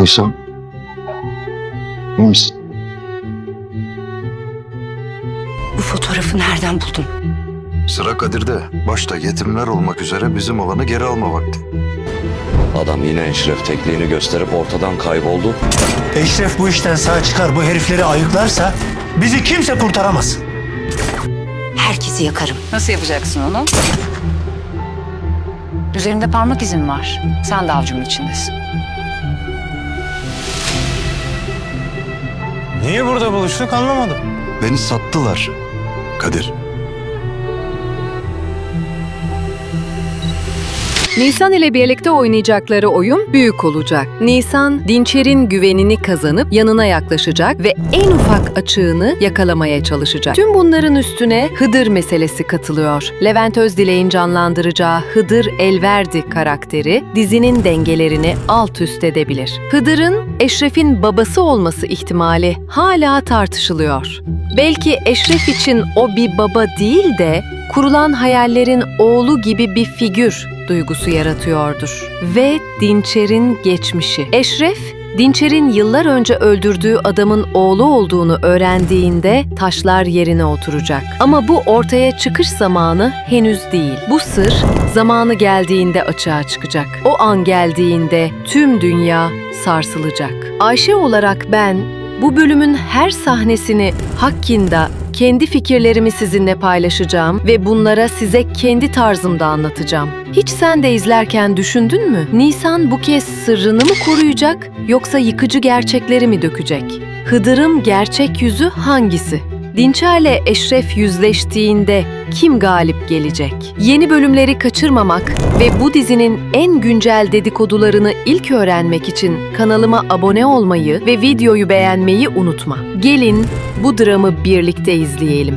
Nisan. iyi misin? Bu fotoğrafı nereden buldun? Sıra Kadir'de. Başta yetimler olmak üzere bizim olanı geri alma vakti. Adam yine Eşref tekliğini gösterip ortadan kayboldu. Eşref bu işten sağ çıkar bu herifleri ayıklarsa bizi kimse kurtaramaz. Herkesi yakarım. Nasıl yapacaksın onu? Üzerinde parmak izin var. Sen de avcumun içindesin. Niye burada buluştuk anlamadım. Beni sattılar. Kadir. Nisan ile birlikte oynayacakları oyun büyük olacak. Nisan, Dinçer'in güvenini kazanıp yanına yaklaşacak ve en ufak açığını yakalamaya çalışacak. Tüm bunların üstüne Hıdır meselesi katılıyor. Levent Özdilek'in canlandıracağı Hıdır Elverdi karakteri dizinin dengelerini alt üst edebilir. Hıdır'ın Eşref'in babası olması ihtimali hala tartışılıyor. Belki Eşref için o bir baba değil de kurulan hayallerin oğlu gibi bir figür duygusu yaratıyordur. Ve Dinçer'in geçmişi. Eşref, Dinçer'in yıllar önce öldürdüğü adamın oğlu olduğunu öğrendiğinde taşlar yerine oturacak. Ama bu ortaya çıkış zamanı henüz değil. Bu sır zamanı geldiğinde açığa çıkacak. O an geldiğinde tüm dünya sarsılacak. Ayşe olarak ben bu bölümün her sahnesini hakkında kendi fikirlerimi sizinle paylaşacağım ve bunlara size kendi tarzımda anlatacağım. Hiç sen de izlerken düşündün mü? Nisan bu kez sırrını mı koruyacak yoksa yıkıcı gerçekleri mi dökecek? Hıdır'ın gerçek yüzü hangisi? Dinçer'le Eşref yüzleştiğinde kim galip gelecek? Yeni bölümleri kaçırmamak ve bu dizinin en güncel dedikodularını ilk öğrenmek için kanalıma abone olmayı ve videoyu beğenmeyi unutma. Gelin bu dramı birlikte izleyelim.